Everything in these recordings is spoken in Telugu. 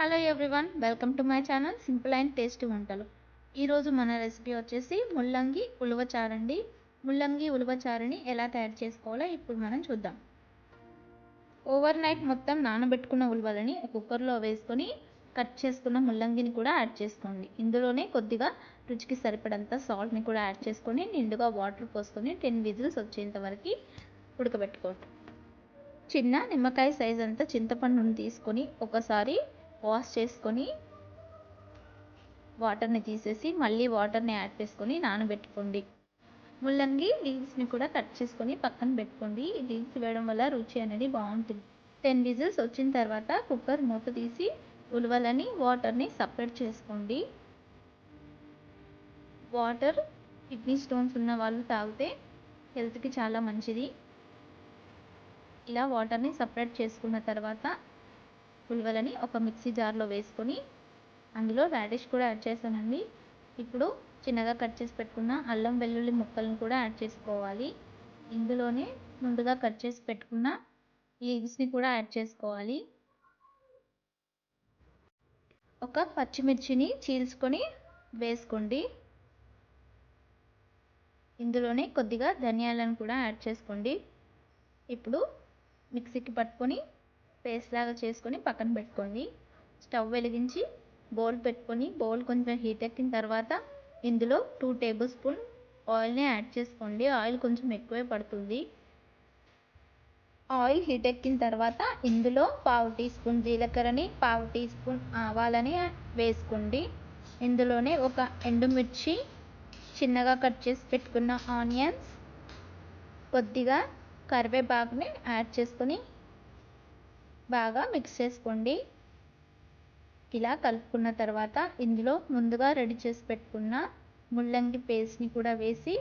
Hello everyone welcome to my channel simple and tasty వంటలు. ఈరోజు మన రెసిపీ వచ్చేసి ముల్లంగి ఉలవచారు అండి ముల్లంగి ఉలవచారుని ఎలా తయారు చేసుకోవాలో ఇప్పుడు మనం చూద్దాం. ఓవర్ నైట్ మొత్తం నానబెట్టుకున్న ఉలవలని కుక్కర్లో వేసుకొని కట్ చేసుకున్న ముల్లంగిని కూడా యాడ్ చేసుకోండి. ఇందులోనే కొద్దిగా రుచికి సరిపడంత సాల్ట్ని కూడా యాడ్ చేసుకొని నిండుగా వాటర్ పోసుకొని టెన్ విజిల్స్ వచ్చేంత వరకు ఉడకబెట్టుకోండి. చిన్న నిమ్మకాయ సైజ్ అంతా చింతపండుని తీసుకొని ఒకసారి వాష్ చేసుకొని వాటర్ని తీసేసి మళ్ళీ వాటర్ని యాడ్ చేసుకొని నానబెట్టుకోండి. ముల్లంగి లీవ్స్ని కూడా కట్ చేసుకొని పక్కన పెట్టుకోండి. ఈ లీవ్స్ వేయడం వల్ల రుచి అనేది బాగుంటుంది. టెన్ విజిల్స్ వచ్చిన తర్వాత కుక్కర్ మూత తీసి ఉలవలని వాటర్ని సపరేట్ చేసుకోండి. వాటర్ కిడ్నీ స్టోన్స్ ఉన్న వాళ్ళు తాగితే హెల్త్కి చాలా మంచిది. ఇలా వాటర్ని సపరేట్ చేసుకున్న తర్వాత ఉలవలని ఒక మిక్సీ జార్లో వేసుకొని అందులో రాడిష్ కూడా యాడ్ చేశానండి. ఇప్పుడు చిన్నగా కట్ చేసి పెట్టుకున్న అల్లం వెల్లుల్లి ముక్కలను కూడా యాడ్ చేసుకోవాలి. ఇందులోనే ముందుగా కట్ చేసి పెట్టుకున్న లీవ్స్ని కూడా యాడ్ చేసుకోవాలి. ఒక పచ్చిమిర్చిని చీల్చుకొని వేసుకోండి. ఇందులోనే కొద్దిగా ధనియాలను కూడా యాడ్ చేసుకోండి. ఇప్పుడు మిక్సీకి పట్టుకొని పేస్ట్ లాగా చేసుకొని పక్కన పెట్టుకోండి. స్టవ్ వెలిగించి బౌల్ పెట్టుకొని బౌల్ కొంచెం హీట్ ఎక్కిన తర్వాత ఇందులో టూ టేబుల్ స్పూన్ ఆయిల్ని యాడ్ చేసుకోండి. ఆయిల్ కొంచెం ఎక్కువే పడుతుంది. ఆయిల్ హీట్ ఎక్కిన తర్వాత ఇందులో పావు టీ స్పూన్ జీలకర్రని పావు టీ స్పూన్ ఆవాలని వేసుకోండి. ఇందులోనే ఒక ఎండుమిర్చి చిన్నగా కట్ చేసి పెట్టుకున్న ఆనియన్స్ కొద్దిగా కరివేపాకుని యాడ్ చేసుకొని బాగా మిక్స్ చేసుకోండి. ఇలా కలుపుకున్న తర్వాత ఇందులో ముందుగా రెడీ చేసి పెట్టుకున్న ముల్లంగి పేస్ట్ని కూడా వేసి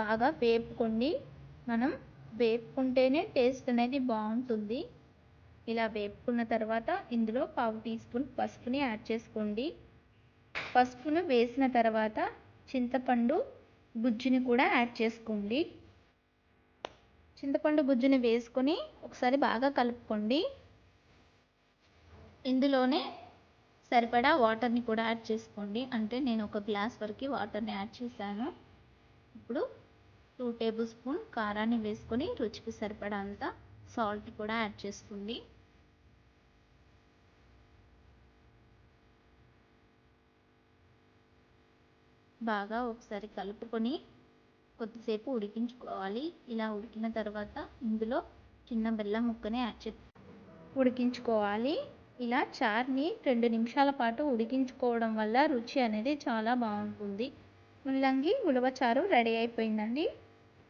బాగా వేపుకోండి. మనం వేపుకుంటేనే టేస్ట్ అనేది బాగుంటుంది. ఇలా వేపుకున్న తర్వాత ఇందులో పావు టీ స్పూన్ పసుపుని యాడ్ చేసుకోండి. పసుపును వేసిన తర్వాత చింతపండు గుజ్జుని కూడా యాడ్ చేసుకోండి. చింతపండు గుజ్జుని వేసుకొని ఒకసారి బాగా కలుపుకోండి. ఇందులోనే సరిపడా వాటర్ని కూడా యాడ్ చేసుకోండి. అంటే నేను ఒక గ్లాస్ వరకు వాటర్ని యాడ్ చేశాను. ఇప్పుడు టూ టేబుల్ స్పూన్ కారాన్ని వేసుకొని రుచికి సరిపడా అంత సాల్ట్ కూడా యాడ్ చేసుకోండి. బాగా ఒకసారి కలుపుకొని కొద్దిసేపు ఉడికించుకోవాలి. ఇలా ఉడికిన తర్వాత ఇందులో చిన్న బెల్లం ముక్కని యాడ్ చే ఉడికించుకోవాలి. ఇలా చార్ని రెండు నిమిషాల పాటు ఉడికించుకోవడం వల్ల రుచి అనేది చాలా బాగుంటుంది. ముల్లంగి ఉలవచారు రెడీ అయిపోయిందండి.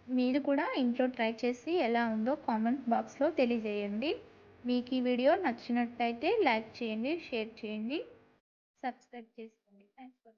మీరు కూడా ఇంట్లో ట్రై చేసి ఎలా ఉందో కామెంట్ బాక్స్లో తెలియజేయండి. మీకు ఈ వీడియో నచ్చినట్టయితే లైక్ చేయండి షేర్ చేయండి సబ్స్క్రైబ్ చేసుకోండి. Thanks for